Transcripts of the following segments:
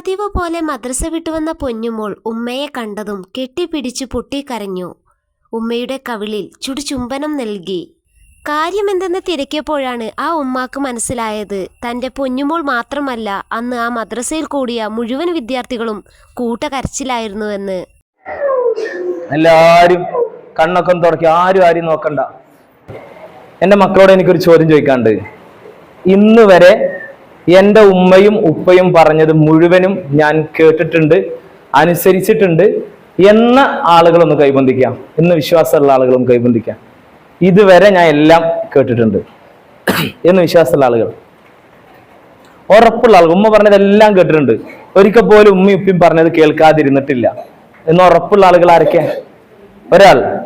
പതിവ് പോലെ മദ്രസ വിട്ടുവന്ന പൊന്നുമോൾ ഉമ്മയെ കണ്ടതും കെട്ടിപ്പിടിച്ചു പൊട്ടിക്കരഞ്ഞു. ഉമ്മയുടെ കവിളിൽ ചുടുചുംബനം നൽകി. കാര്യമെന്തെന്ന് തിരക്കിയപ്പോഴാണ് ആ ഉമ്മാക്ക് മനസ്സിലായത്. തന്റെ പൊന്നുമോൾ മാത്രമല്ല അന്ന് ആ മദ്രസയിൽ കൂടിയ മുഴുവൻ വിദ്യാർത്ഥികളും കൂട്ടകരച്ചിലായിരുന്നുവെന്ന് എല്ലാരും കണ്ണൊക്കെ തുറക്കി ആരും ആരും നോക്കണ്ട. എന്റെ മക്കളോട് എനിക്കൊരു ചോദ്യം ചോദിക്കാണ്ട് ഇന്ന് വരെ എന്റെ ഉമ്മയും ഉപ്പയും പറഞ്ഞത് മുഴുവനും ഞാൻ കേട്ടിട്ടുണ്ട് അനുസരിച്ചിട്ടുണ്ട് എന്ന ആളുകളൊന്ന് കൈബന്ധിക്കാം എന്ന് വിശ്വാസമുള്ള ആളുകളും കൈബന്ധിക്കാം ഇതുവരെ ഞാൻ എല്ലാം കേട്ടിട്ടുണ്ട്. എന്ന് വിശ്വാസമുള്ള ആളുകൾ. ഉറപ്പുള്ള ആളുകൾ. ഉമ്മ പറഞ്ഞതെല്ലാം കേട്ടിട്ടുണ്ട്. ഒരിക്കൽ പോലും ഉമ്മയും ഉപ്പയും പറഞ്ഞത് കേൾക്കാതിരുന്നിട്ടില്ല. എന്ന് ഉറപ്പുള്ള ആളുകൾ ആരൊക്കെ ഒരാൾ.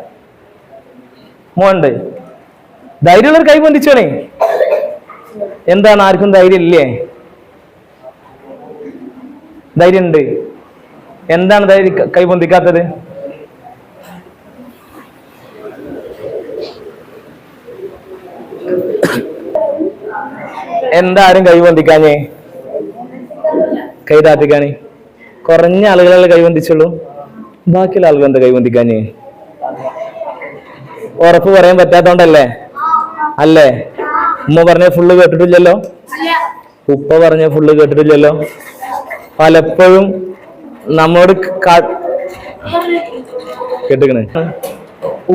മോണ്ട് ധൈര്യമുള്ളവർ കൈ എന്താണ് ആർക്കും ധൈര്യം ഇല്ലേ? ധൈര്യം ഉണ്ട്. എന്താണ് ധൈര്യം? ക- കൈ പൊന്തിക്കാത്തത് എന്താ ആരും കൈ പൊന്തിക്കാഞ്ഞേ കൈ താത്തിക്കാണേ കുറഞ്ഞ ആളുകളല്ലേ കൈ പൊന്തിച്ചുള്ളൂ ബാക്കിയുള്ള ആളുകൾ എന്താ കൈ പൊന്തിക്കാഞ്ഞേ ഉറപ്പ് പറയാൻ പറ്റാത്തോണ്ടല്ലേ? അല്ലേ? ഉമ്മ പറഞ്ഞ ഫുള്ള് കേട്ടിട്ടില്ലല്ലോ? ഉപ്പ പറഞ്ഞ ഫുള്ള് കേട്ടിട്ടില്ലല്ലോ? പലപ്പോഴും നമ്മോട് കേട്ടിക്കണ്.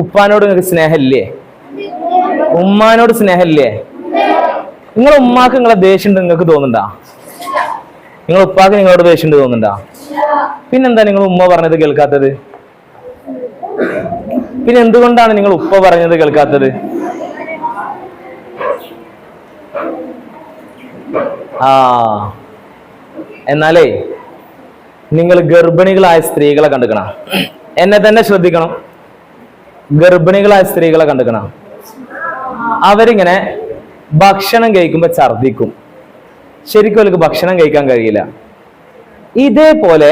ഉപ്പാനോട് നിങ്ങൾക്ക് സ്നേഹമില്ലേ? ഉമ്മാനോട് സ്നേഹമില്ലേ? നിങ്ങളെ ഉമ്മാക്ക് നിങ്ങളെ ദേഷ്യം നിങ്ങൾക്ക് തോന്നുന്നുണ്ടാ? നിങ്ങൾ ഉപ്പാക്ക് നിങ്ങളോട് ദേഷ്യം തോന്നുന്നുണ്ടാ? പിന്നെന്താ നിങ്ങൾ ഉമ്മ പറഞ്ഞത് കേൾക്കാത്തത്? പിന്നെ എന്തുകൊണ്ടാണ് നിങ്ങൾ ഉപ്പ പറഞ്ഞത് കേൾക്കാത്തത്? ആ. എന്നാലേ നിങ്ങൾ ഗർഭിണികളായ സ്ത്രീകളെ കണ്ടുക്കണം. എന്നെ തന്നെ ശ്രദ്ധിക്കണം. ഗർഭിണികളായ സ്ത്രീകളെ കണ്ടുക്കണം. അവരിങ്ങനെ ഭക്ഷണം കഴിക്കുമ്പോൾ ഛർദിക്കും ശരിക്കും അവർക്ക് ഭക്ഷണം കഴിക്കാൻ കഴിയില്ല. ഇതേപോലെ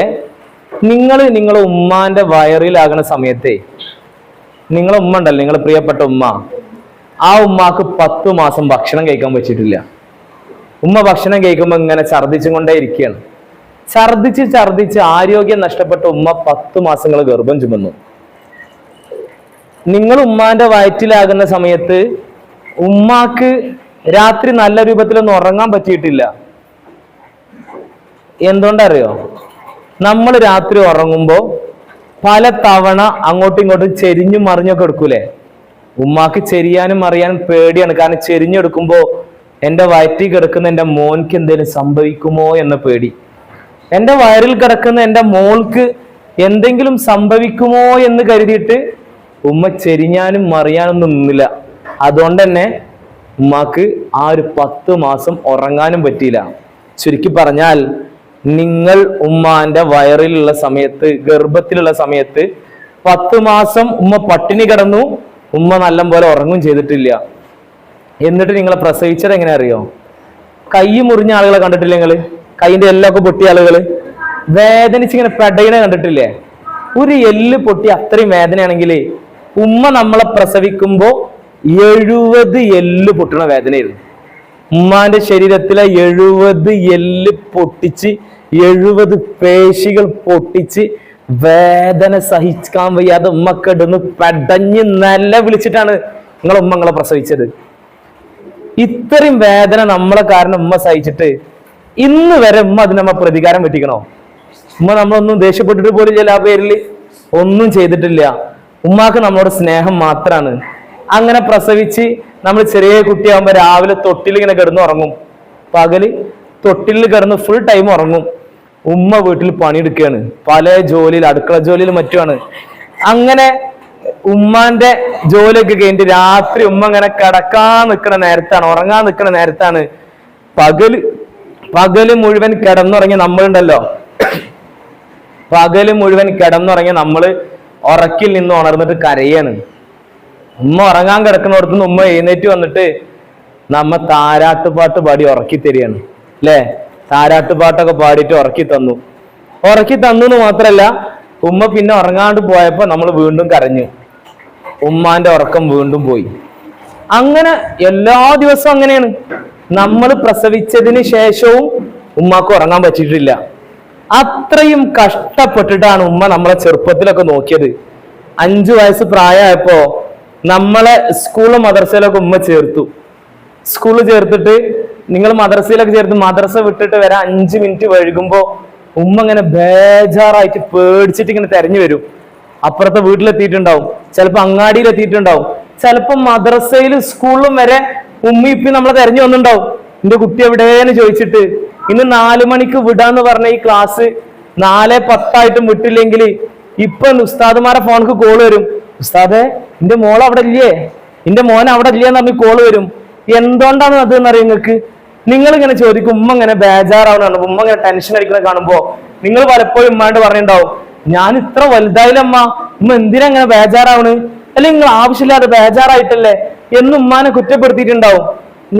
നിങ്ങൾ നിങ്ങളെ ഉമ്മാന്റെ വയറിലാകുന്ന സമയത്തെ നിങ്ങളെ ഉമ്മ ഉണ്ടല്ലോ നിങ്ങളെ പ്രിയപ്പെട്ട ഉമ്മ ആ ഉമ്മാക്ക് പത്ത് മാസം ഭക്ഷണം കഴിക്കാൻ പറ്റിയിട്ടില്ല ഉമ്മ ഭക്ഷണം കഴിക്കുമ്പോൾ ഇങ്ങനെ ഛർദ്ദിച്ചും കൊണ്ടേ ഇരിക്കുകയാണ്. ഛർദ്ദിച്ച് ഛർദ്ദിച്ച് ആരോഗ്യം നഷ്ടപ്പെട്ട ഉമ്മ പത്ത് മാസങ്ങൾ ഗർഭം ചുമന്നു. നിങ്ങൾ ഉമ്മാന്റെ വയറ്റിലാകുന്ന സമയത്ത് ഉമ്മാക്ക് രാത്രി നല്ല രൂപത്തിലൊന്നും ഉറങ്ങാൻ പറ്റിയിട്ടില്ല. എന്തുകൊണ്ടറിയോ? നമ്മൾ രാത്രി ഉറങ്ങുമ്പോൾ പല തവണ അങ്ങോട്ടും ഇങ്ങോട്ടും ചെരിഞ്ഞും മറിഞ്ഞൊക്കെ എടുക്കൂലേ? ഉമ്മാക്ക് ചെരിയാനും അറിയാനും പേടിയാണ്. കാരണം ചെരിഞ്ഞെടുക്കുമ്പോ എന്റെ വയറ്റിൽ കിടക്കുന്ന എന്റെ മോൻക്ക് എന്തെങ്കിലും സംഭവിക്കുമോ എന്ന പേടി. എന്റെ വയറിൽ കിടക്കുന്ന എന്റെ മോൾക്ക് എന്തെങ്കിലും സംഭവിക്കുമോ എന്ന് കരുതിയിട്ട് ഉമ്മ ചെരിഞ്ഞാനും മറിയാനൊന്നും നിന്നില്ല. അതുകൊണ്ട് തന്നെ ഉമ്മാക്ക് ആ ഒരു പത്ത് മാസം ഉറങ്ങാനും പറ്റിയില്ല. ചുരുക്കി പറഞ്ഞാൽ നിങ്ങൾ ഉമ്മാന്റെ വയറിലുള്ള സമയത്ത് ഗർഭത്തിലുള്ള സമയത്ത് പത്ത് മാസം ഉമ്മ പട്ടിണി കിടന്നു ഉമ്മ നല്ല പോലെ ഉറങ്ങും ചെയ്തിട്ടില്ല. എന്നിട്ട് നിങ്ങളെ പ്രസവിച്ചത് എങ്ങനെ അറിയോ? കൈ മുറിഞ്ഞ ആളുകളെ കണ്ടിട്ടില്ലേ നിങ്ങൾ? കൈന്റെ എല്ലൊക്കെ പൊട്ടിയ ആളുകൾ? വേദനിച്ച് ഇങ്ങനെ പെടയിനെ കണ്ടിട്ടില്ലേ? ഒരു എല്ല് പൊട്ടി അത്രയും വേദനയാണെങ്കിൽ ഉമ്മ നമ്മളെ പ്രസവിക്കുമ്പോ എഴുപത് എല്ല് പൊട്ടണ വേദനയായിരുന്നു. ഉമ്മാന്റെ ശരീരത്തിലെ എഴുപത് എല്ല് പൊട്ടിച്ച് എഴുപത് പേശികൾ പൊട്ടിച്ച് വേദന സഹിക്കാൻ വയ്യാതെ ഉമ്മക്കെടുന്ന് പെടഞ്ഞ് നല്ല വിളിച്ചിട്ടാണ് നിങ്ങളെ ഉമ്മ നിങ്ങളെ പ്രസവിച്ചത്. ഇത്രയും വേദന നമ്മളെ കാരണം ഉമ്മ സഹിച്ചിട്ട് ഇന്ന് വരെ ഉമ്മ അതിന് നമ്മ പ്രതികാരം വെട്ടിക്കണോ ഉമ്മ നമ്മളൊന്നും ദേഷ്യപ്പെട്ടിട്ട് പോലും ചില ആ പേരിൽ ഒന്നും ചെയ്തിട്ടില്ല. ഉമ്മാക്ക് നമ്മളോട് സ്നേഹം മാത്രാണ്. അങ്ങനെ പ്രസവിച്ച് നമ്മൾ ചെറിയ കുട്ടിയാകുമ്പോ രാവിലെ തൊട്ടിൽ ഇങ്ങനെ കിടന്ന് ഉറങ്ങും പകൽ തൊട്ടിൽ കിടന്ന് ഫുൾ ടൈം ഉറങ്ങും. ഉമ്മ വീട്ടിൽ പണിയെടുക്കുകയാണ് പല ജോലിയിൽ അടുക്കള ജോലിയിൽ മറ്റുമാണ് അങ്ങനെ ഉമ്മാന്റെ ജോലിയൊക്കെ കഴിഞ്ഞിട്ട് രാത്രി ഉമ്മ ഇങ്ങനെ കിടക്കാൻ നിൽക്കുന്ന നേരത്താണ് ഉറങ്ങാൻ നിൽക്കുന്ന നേരത്താണ്. പകൽ പകൽ മുഴുവൻ കിടന്നുറങ്ങിയ നമ്മളുണ്ടല്ലോ. പകൽ മുഴുവൻ കിടന്നുറങ്ങിയ നമ്മൾ ഉറക്കിൽ നിന്ന് ഉണർന്നിട്ട് കരയാണ്. ഉമ്മ ഉറങ്ങാൻ കിടക്കുന്നിടത്തുനിന്ന് ഉമ്മ എഴുന്നേറ്റ് വന്നിട്ട് നമ്മ താരാട്ടുപാട്ട് പാടി ഉറക്കി തരികയാണ്. അല്ലേ താരാട്ടുപാട്ടൊക്കെ പാടിയിട്ട് ഉറക്കി തന്നു. ഉറക്കി തന്നു എന്ന് മാത്രല്ല ഉമ്മ പിന്നെ ഉറങ്ങാണ്ട് പോയപ്പോ നമ്മൾ വീണ്ടും കരഞ്ഞു. ഉമ്മാന്റെ ഉറക്കം വീണ്ടും പോയി. അങ്ങനെ എല്ലാ ദിവസവും അങ്ങനെയാണ്. നമ്മൾ പ്രസവിച്ചതിന് ശേഷവും ഉമ്മാക്ക് ഉറങ്ങാൻ പറ്റിയിട്ടില്ല. അത്രയും കഷ്ടപ്പെട്ടിട്ടാണ് ഉമ്മ നമ്മളെ ചെറുപ്പത്തിലൊക്കെ നോക്കിയത്. അഞ്ചു വയസ്സ് പ്രായമായപ്പോ നമ്മളെ സ്കൂളും മദർസയിലൊക്കെ ഉമ്മ ചേർത്തു. സ്കൂളിൽ ചേർത്തിട്ട് നിങ്ങൾ മദ്രസയിലൊക്കെ ചേർത്ത് മദ്രസ വിട്ടിട്ട് വരാൻ അഞ്ച് മിനിറ്റ് വഴുകുമ്പോ ഉമ്മ ഇങ്ങനെ ബേജാറായിട്ട് പേടിച്ചിട്ട് ഇങ്ങനെ തെരഞ്ഞു വരും. അപ്പുറത്തെ വീട്ടിലെത്തിയിട്ടുണ്ടാവും. ചിലപ്പോ അങ്ങാടിയിൽ എത്തിയിട്ടുണ്ടാവും ചിലപ്പോ മദ്രസയിലും സ്കൂളിലും വരെ ഉമ്മ ഇപ്പി നമ്മളെ തെരഞ്ഞു വന്നിട്ടുണ്ടാവും. എന്റെ കുട്ടി എവിടെയെന്ന് ചോദിച്ചിട്ട്. ഇന്ന് നാലു മണിക്ക് വിടാന്ന് പറഞ്ഞ ഈ ക്ലാസ് നാല് പത്തായിട്ടും വിട്ടില്ലെങ്കിൽ ഇപ്പൊ ഉസ്താദുമാരെ ഫോണിക്ക് കോൾ വരും. ഉസ്താദെ എന്റെ മോൾ അവിടെ ഇല്ലേ? എന്റെ മോൻ അവിടെ ഇല്ലേ? എന്ന് പറഞ്ഞ് കോൾ വരും. എന്തുകൊണ്ടാണ് അത്? എന്നറിയാം നിങ്ങൾക്ക്? നിങ്ങൾ ഇങ്ങനെ ചോദിക്കും. ഉമ്മ ഇങ്ങനെ ബേജാറാവുന്ന ഉമ്മ ഇങ്ങനെ ടെൻഷൻ അടിക്കുന്നത് കാണുമ്പോ നിങ്ങൾ പലപ്പോഴും ഉമ്മായിട്ട് പറഞ്ഞിട്ടുണ്ടാവും. ഞാൻ ഇത്ര വലുതായില്ലമ്മ. ഉമ്മ എന്തിനാ ഇങ്ങനെ ബേജാറാവണ്? അല്ലെങ്കിൽ നിങ്ങൾ ആവശ്യമില്ലാതെ ബേജാറായിട്ടല്ലേ? എന്ന് ഉമ്മാനെ കുറ്റപ്പെടുത്തിയിട്ടുണ്ടാവും.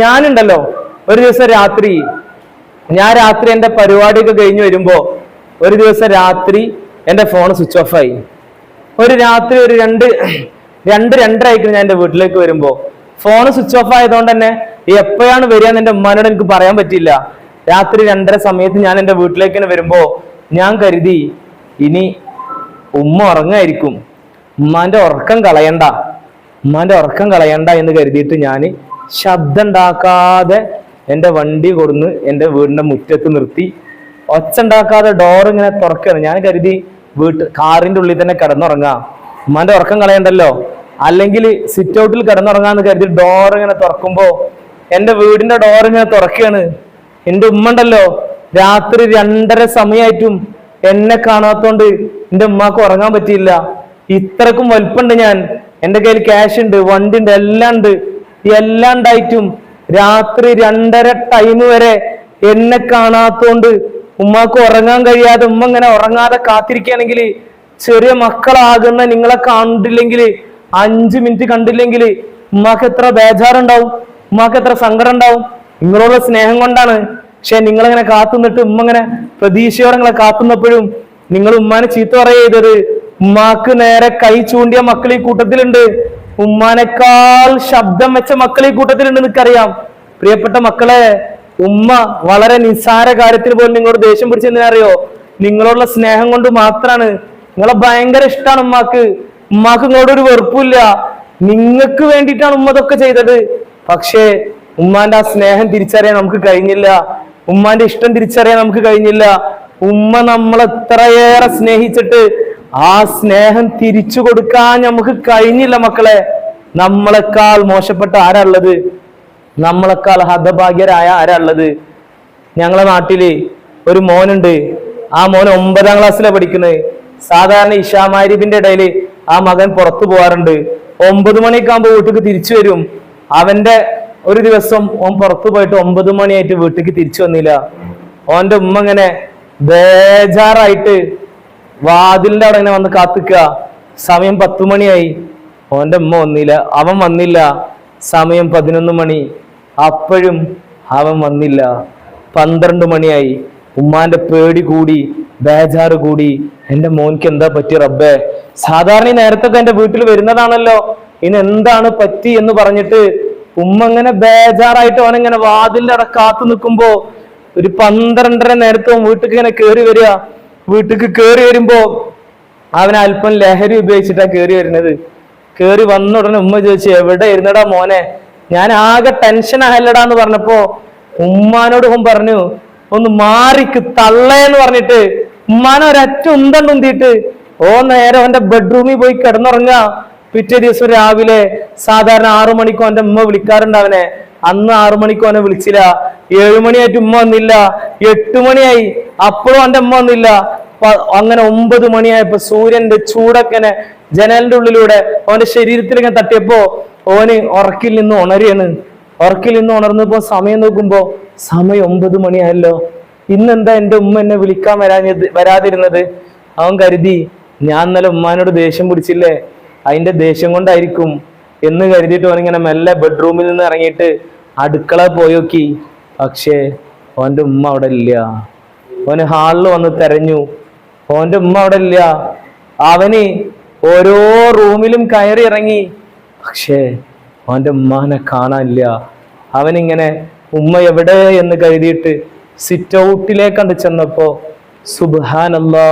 ഞാനുണ്ടല്ലോ ഒരു ദിവസം രാത്രി. ഞാൻ രാത്രി എന്റെ പരിപാടിയൊക്കെ കഴിഞ്ഞ് വരുമ്പോ ഒരു ദിവസം രാത്രി എന്റെ ഫോൺ സ്വിച്ച് ഓഫ് ആയി. ഒരു രാത്രി ഒരു രണ്ട് രണ്ട് രണ്ടര ആയിക്കും ഞാൻ എന്റെ വീട്ടിലേക്ക് വരുമ്പോ. ഫോൺ സ്വിച്ച് ഓഫ് ആയതുകൊണ്ട് തന്നെ എപ്പോഴാണ് വരിക എന്ന് എന്റെ ഉമ്മാനോട് എനിക്ക് പറയാൻ പറ്റില്ല രാത്രി രണ്ടര സമയത്ത് ഞാൻ എന്റെ വീട്ടിലേക്ക് വരുമ്പോ ഞാൻ കരുതി ഇനി ഉമ്മ ഉറങ്ങായിരിക്കും. ഉമ്മാന്റെ ഉറക്കം കളയണ്ട. ഉമ്മാന്റെ ഉറക്കം കളയണ്ട എന്ന് കരുതിയിട്ട് ഞാൻ ശബ്ദം ഉണ്ടാക്കാതെ എന്റെ വണ്ടി കൊടുന്ന് എന്റെ വീടിന്റെ മുറ്റത്ത് നിർത്തി. ഒച്ച ഉണ്ടാക്കാതെ ഡോർ ഇങ്ങനെ തുറക്കുകയാണ്. ഞാൻ കരുതി വീട്ട് കാറിന്റെ ഉള്ളിൽ തന്നെ കിടന്നുറങ്ങാം. ഉമ്മാന്റെ ഉറക്കം കളയണ്ടല്ലോ. അല്ലെങ്കിൽ സിറ്റ് ഔട്ടിൽ കിടന്നുറങ്ങാന്ന് കരുതി ഡോർ ഇങ്ങനെ തുറക്കുമ്പോൾ എന്റെ വീടിന്റെ ഡോർ ഇങ്ങനെ തുറക്കുകയാണ്. എന്റെ ഉമ്മ ഉണ്ടല്ലോ. രാത്രി രണ്ടര സമയമായിട്ടും എന്നെ കാണാത്തോണ്ട് എന്റെ ഉമ്മാക്ക് ഉറങ്ങാൻ പറ്റിയില്ല. ഇത്രക്കും വലുപ്പുണ്ട് ഞാൻ. എന്റെ കയ്യിൽ ക്യാഷ് ഉണ്ട് വണ്ടി ഉണ്ട് എല്ലാം ഉണ്ട്. എല്ലാം ഉണ്ടായിട്ടും രാത്രി രണ്ടര ടൈം വരെ എന്നെ കാണാത്തോണ്ട് ഉമ്മാക്ക് ഉറങ്ങാൻ കഴിയാതെ ഉമ്മ ഇങ്ങനെ ഉറങ്ങാതെ കാത്തിരിക്കുകയാണെങ്കിൽ ചെറിയ മക്കളാകുന്ന നിങ്ങളെ കണ്ടില്ലെങ്കിൽ അഞ്ചു മിനിറ്റ് കണ്ടില്ലെങ്കിൽ ഉമ്മാക്ക് എത്ര ബേജാറുണ്ടാവും ഉമ്മാക്ക് എത്ര സങ്കടം ഉണ്ടാവും. നിങ്ങളോട് സ്നേഹം കൊണ്ടാണ് പക്ഷെ നിങ്ങളിങ്ങനെ കാത്തുനിന്നിട്ട് ഉമ്മ ഇങ്ങനെ പ്രതീക്ഷയോടെ കാത്തുന്നപ്പോഴും നിങ്ങൾ ഉമ്മാനെ ചീത്ത പറയുക ചെയ്തത്. ഉമ്മാക്ക് നേരെ കൈ ചൂണ്ടിയ മക്കൾ ഈ കൂട്ടത്തിലുണ്ട്. ഉമ്മാനേക്കാൾ ശബ്ദം വെച്ച മക്കൾ ഈ കൂട്ടത്തിലുണ്ട് നിനക്കറിയാം. പ്രിയപ്പെട്ട മക്കളെ ഉമ്മ വളരെ നിസ്സാര കാര്യത്തിന് പോലും നിങ്ങളോട് ദേഷ്യം പിടിച്ചെന്തിനറിയോ നിങ്ങളോടുള്ള സ്നേഹം കൊണ്ട് മാത്രാണ്. നിങ്ങളെ ഭയങ്കര ഇഷ്ടമാണ് ഉമ്മാക്ക്. ഉമ്മാക്ക് നിങ്ങളോട് ഒരു വെറുപ്പില്ല നിങ്ങൾക്ക് വേണ്ടിയിട്ടാണ് ഉമ്മ ഇതൊക്കെ ചെയ്തത്. പക്ഷേ ഉമ്മാന്റെ ആ സ്നേഹം തിരിച്ചറിയാൻ നമുക്ക് കഴിഞ്ഞില്ല. ഉമ്മാന്റെ ഇഷ്ടം തിരിച്ചറിയാൻ നമുക്ക് കഴിഞ്ഞില്ല. ഉമ്മ നമ്മളെ എത്രയേറെ സ്നേഹിച്ചിട്ട് ആ സ്നേഹം തിരിച്ചു കൊടുക്കാൻ നമുക്ക് കഴിഞ്ഞില്ല മക്കളെ. നമ്മളെക്കാൾ മോശപ്പെട്ട ആരാ ഉള്ളത് നമ്മളെക്കാൾ ഹതഭാഗ്യരായ ആരാ ഉള്ളത് ഞങ്ങളെ നാട്ടിൽ ഒരു മോനുണ്ട്. ആ മോൻ ഒമ്പതാം ക്ലാസ്സിലാണ് പഠിക്കുന്നത് സാധാരണ ഇഷാമാരിബിന്റെ ഇടയിൽ ആ മകൻ പുറത്തു പോകാറുണ്ട് ഒമ്പത് മണിയൊക്കെ ആകുമ്പോൾ വീട്ടിലേക്ക് തിരിച്ചു വരും. അവന്റെ ഒരു ദിവസം ഓൻ പുറത്തു പോയിട്ട് ഒമ്പത് മണിയായിട്ട് വീട്ടിലേക്ക് തിരിച്ചു വന്നില്ല. ഓന്റെ ഉമ്മ ഇങ്ങനെ ബേജാറായിട്ട് വാതിലിന്റെ അവിടെ ഇങ്ങനെ വന്ന് കാത്തിക്ക. സമയം പത്തു മണിയായി. ഓന്റെ ഉമ്മ വന്നില്ല. അവൻ വന്നില്ല. സമയം പതിനൊന്ന് മണി. അപ്പോഴും അവൻ വന്നില്ല. പന്ത്രണ്ട് മണിയായി. ഉമ്മാന്റെ പേടി കൂടി ബേജാറ് കൂടി. എന്റെ മോൻക്ക് എന്താ പറ്റി റബ്ബേ? സാധാരണ നേരത്തൊക്കെ എന്റെ വീട്ടിൽ വരുന്നതാണല്ലോ. ഇനി എന്താണ് പറ്റി എന്ന് പറഞ്ഞിട്ട് ഉമ്മ ഇങ്ങനെ ബേജാറായിട്ട് അവനിങ്ങനെ വാതിലിന്റെ അവിടെ കാത്തു നിൽക്കുമ്പോ ഒരു പന്ത്രണ്ടര നേരത്തെ വീട്ടിൽ ഇങ്ങനെ കയറി വരിക. വീട്ടിക്ക് കയറി വരുമ്പോ അവൻ അല്പം ലഹരി ഉപയോഗിച്ചിട്ടാ കയറി വരുന്നത്. കയറി വന്ന ഉടനെ ഉമ്മ ചോദിച്ചു എവിടെ ഇരുന്നടാ മോനെ? ഞാൻ ആകെ ടെൻഷൻ ആയല്ലടാ എന്ന് പറഞ്ഞപ്പോ ഉമ്മാനോട് ഉമ്മ പറഞ്ഞു ഒന്ന് മാറിക്ക് തള്ളേന്ന് പറഞ്ഞിട്ട് ഉമ്മാനെ ഒരൊറ്റ ഉന്തം ഉന്തിയിട്ട് ഓ നേരെ അവന്റെ ബെഡ്റൂമിൽ പോയി കിടന്നുറങ്ങുക. പിറ്റേ ദിവസം രാവിലെ സാധാരണ ആറു മണിക്കോ അവന്റെ ഉമ്മ വിളിക്കാറുണ്ട് അവനെ. അന്ന് ആറു മണിക്കോ അവനെ വിളിച്ചില്ല. ഏഴു മണിയായിട്ട് ഉമ്മ വന്നില്ല. എട്ട് മണിയായി. അപ്പോഴും അവന്റെ ഉമ്മ വന്നില്ല. അങ്ങനെ ഒമ്പത് മണിയായപ്പോ സൂര്യന്റെ ചൂടൊക്കെ ജനലിന്റെ ഉള്ളിലൂടെ അവന്റെ ശരീരത്തിൽ ഇങ്ങനെ തട്ടിയപ്പോ ഓന് ഉറക്കിൽ നിന്ന് ഉണരുകയാണ്. ഉറക്കിൽ നിന്ന് ഉണർന്നപ്പോ സമയം നോക്കുമ്പോ സമയം ഒമ്പത് മണിയായല്ലോ. ഇന്നെന്താ എന്റെ ഉമ്മ എന്നെ വിളിക്കാൻ വരാഞ്ഞത് വരാതിരുന്നത്? അവൻ കരുതി ഞാൻ ഇന്നലെ ഉമ്മാനോട് ദേഷ്യം പിടിച്ചില്ലേ? അതിന്റെ ദേഷ്യം കൊണ്ടായിരിക്കും എന്ന് കരുതിയിട്ട് അവനിങ്ങനെ മെല്ലെ ബെഡ്റൂമിൽ നിന്ന് ഇറങ്ങിയിട്ട് അടുക്കള പോയോക്കി പക്ഷേ അവന്റെ ഉമ്മ അവിടെ ഇല്ല. അവന് ഹാളിൽ വന്ന് തെരഞ്ഞു. ഓന്റെ ഉമ്മ അവിടെ ഇല്ല. അവന് ഓരോ റൂമിലും കയറി ഇറങ്ങി. പക്ഷേ അവന്റെ ഉമ്മാനെ കാണാനില്ല. അവനിങ്ങനെ ഉമ്മ എവിടെ? എന്ന് കരുതിയിട്ട് സിറ്റ് ഔട്ടിലേക്കണ്ട് ചെന്നപ്പോ സുബാനല്ലാ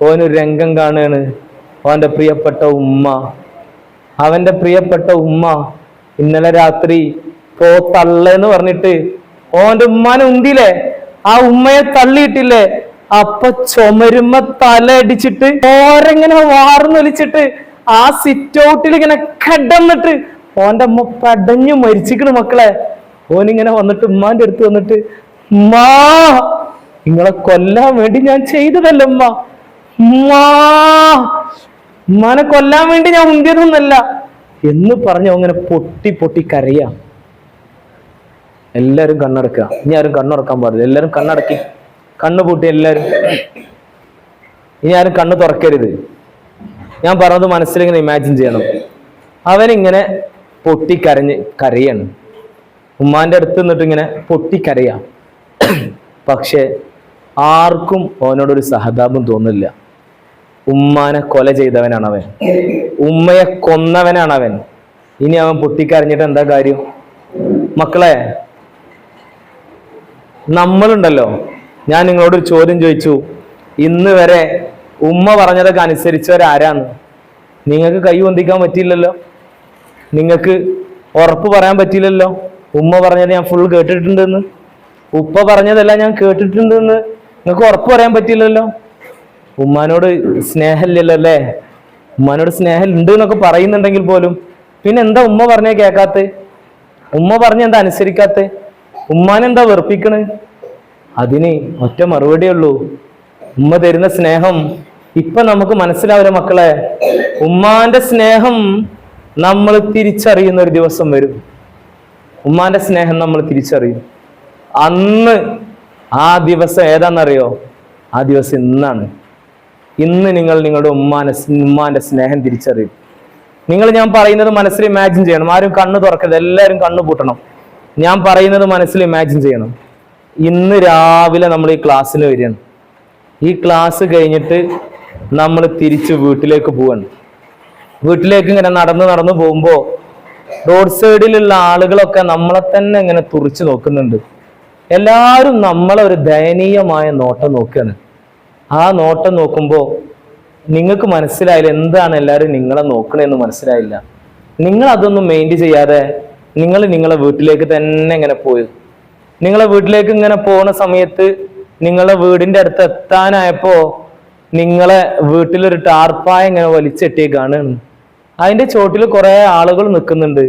ഓനൊരു രംഗം കാണുകയാണ്. ഓന്റെ പ്രിയപ്പെട്ട ഉമ്മ. അവന്റെ പ്രിയപ്പെട്ട ഉമ്മ ഇന്നലെ രാത്രി പോ തള്ളെന്ന് പറഞ്ഞിട്ട് ഓന്റെ ഉമ്മാനെ ഉന്തില്ലേ ആ ഉമ്മയെ തള്ളിയിട്ടില്ലേ? അപ്പ ചുമരുമ്മ തല അടിച്ചിട്ട് ഓരെങ്ങനെ വാർന്നൊലിച്ചിട്ട് ആ സിറ്റ് ഔട്ടിൽ ഇങ്ങനെ കടന്നിട്ട് ഓന്റെ അമ്മ പടഞ്ഞു മരിച്ചിക്കണ് മക്കളെ. ഓനിങ്ങനെ വന്നിട്ട് ഉമ്മാന്റെ അടുത്ത് വന്നിട്ട് ഉമ്മാ നിങ്ങളെ കൊല്ലാൻ വേണ്ടി ഞാൻ ചെയ്തതല്ല ഉമ്മ ഉമ്മാ? ഉമ്മാനെ കൊല്ലാൻ വേണ്ടി ഞാൻ ഉന്തിയതൊന്നല്ല എന്ന് പറഞ്ഞു അങ്ങനെ പൊട്ടി പൊട്ടി കരയ. എല്ലാരും കണ്ണടക്കുക. ഇനി ആരും കണ്ണുറക്കാൻ പാടില്ല. എല്ലാരും കണ്ണടക്കി. കണ്ണു പൂട്ടി എല്ലാരും. ഇനി ആരും കണ്ണ് തുറക്കരുത്. ഞാൻ പറഞ്ഞത് മനസ്സിലിങ്ങനെ ഇമാജിൻ ചെയ്യണം. അവനിങ്ങനെ പൊട്ടിക്കരഞ്ഞ് കരയാണ്. ഉമ്മാന്റെ അടുത്ത് നിന്നിട്ട് ഇങ്ങനെ പൊട്ടിക്കരയാം പക്ഷെ ആർക്കും അവനോടൊരു സഹതാപം തോന്നില്ല. ഉമ്മാനെ കൊല ചെയ്തവനാണ് അവൻ ഉമ്മയെ കൊന്നവനാണ് അവൻ ഇനി അവൻ പൊട്ടിക്കരഞ്ഞിട്ട് എന്താ കാര്യം? മക്കളെ നമ്മളുണ്ടല്ലോ. ഞാൻ നിങ്ങളോട് ഒരു ചോദ്യം ചോദിച്ചു. ഇന്ന് വരെ ഉമ്മ പറഞ്ഞതൊക്കെ അനുസരിച്ചവരാരാന്ന്. നിങ്ങൾക്ക് കൈ പൊന്തിക്കാൻ പറ്റിയില്ലല്ലോ? നിങ്ങൾക്ക് ഉറപ്പ് പറയാൻ പറ്റിയില്ലല്ലോ? ഉമ്മ പറഞ്ഞത് ഞാൻ ഫുൾ കേട്ടിട്ടുണ്ടെന്ന്. ഉപ്പ പറഞ്ഞതെല്ലാം ഞാൻ കേട്ടിട്ടുണ്ടെന്ന്. നിങ്ങൾക്ക് ഉറപ്പ് പറയാൻ പറ്റിയില്ലല്ലോ? ഉമ്മാനോട് സ്നേഹമില്ലല്ലോ അല്ലേ? ഉമ്മാനോട് സ്നേഹം ഉണ്ട് എന്നൊക്കെ പറയുന്നുണ്ടെങ്കിൽ പോലും പിന്നെ എന്താ ഉമ്മ പറഞ്ഞേ കേക്കാത്ത? ഉമ്മ പറഞ്ഞ എന്താ അനുസരിക്കാത്ത? ഉമ്മാനെന്താ വെറുപ്പിക്കണ്? അതിന് ഒറ്റ മറുപടിയേ ഉള്ളൂ. ഉമ്മ തരുന്ന സ്നേഹം ഇപ്പൊ നമുക്ക് മനസ്സിലാവില്ല മക്കളെ. ഉമ്മാന്റെ സ്നേഹം നമ്മൾ തിരിച്ചറിയുന്ന ഒരു ദിവസം വരും. ഉമ്മാന്റെ സ്നേഹം നമ്മൾ തിരിച്ചറിയും. അന്ന് ആ ദിവസം ഏതാണെന്നറിയോ? ആ ദിവസം ഇന്നാണ്. ഇന്ന് നിങ്ങൾ നിങ്ങളുടെ ഉമ്മാനെ ഉമ്മാന്റെ സ്നേഹം തിരിച്ചറിയും. നിങ്ങൾ ഞാൻ പറയുന്നത് മനസ്സിൽ ഇമാജിൻ ചെയ്യണം. ആരും കണ്ണ് തുറക്കരുത്. എല്ലാവരും കണ്ണു പൂട്ടണം. ഞാൻ പറയുന്നത് മനസ്സിൽ ഇമാജിൻ ചെയ്യണം. ഇന്ന് രാവിലെ നമ്മൾ ഈ ക്ലാസ്സിന് വരികയാണ്. ഈ ക്ലാസ് കഴിഞ്ഞിട്ട് നമ്മൾ തിരിച്ച് വീട്ടിലേക്ക് പോവാണ്. വീട്ടിലേക്ക് ഇങ്ങനെ നടന്ന് നടന്ന് പോകുമ്പോൾ റോഡ് സൈഡിലുള്ള ആളുകളൊക്കെ നമ്മളെ തന്നെ ഇങ്ങനെ തുറിച്ച് നോക്കുന്നുണ്ട്. എല്ലാവരും നമ്മളെ ഒരു ദയനീയമായ നോട്ടം നോക്കുകയാണ്. ആ നോട്ടം നോക്കുമ്പോൾ നിങ്ങൾക്ക് മനസ്സിലായില്ല എന്താണ് എല്ലാവരും നിങ്ങളെ നോക്കണേന്ന് മനസ്സിലായില്ല. നിങ്ങൾ അതൊന്നും മെയിന്റ് ചെയ്യാതെ നിങ്ങൾ നിങ്ങളെ വീട്ടിലേക്ക് തന്നെ ഇങ്ങനെ പോയി. നിങ്ങളെ വീട്ടിലേക്ക് ഇങ്ങനെ പോകുന്ന സമയത്ത് നിങ്ങളെ വീടിന്റെ അടുത്ത് എത്താനായപ്പോൾ നിങ്ങളെ വീട്ടിലൊരു ടാർപ്പായ ഇങ്ങനെ വലിച്ചെട്ടിയ കാണുകയാണ് അതിന്റെ ചോട്ടിൽ കുറേ ആളുകൾ നിൽക്കുന്നുണ്ട്.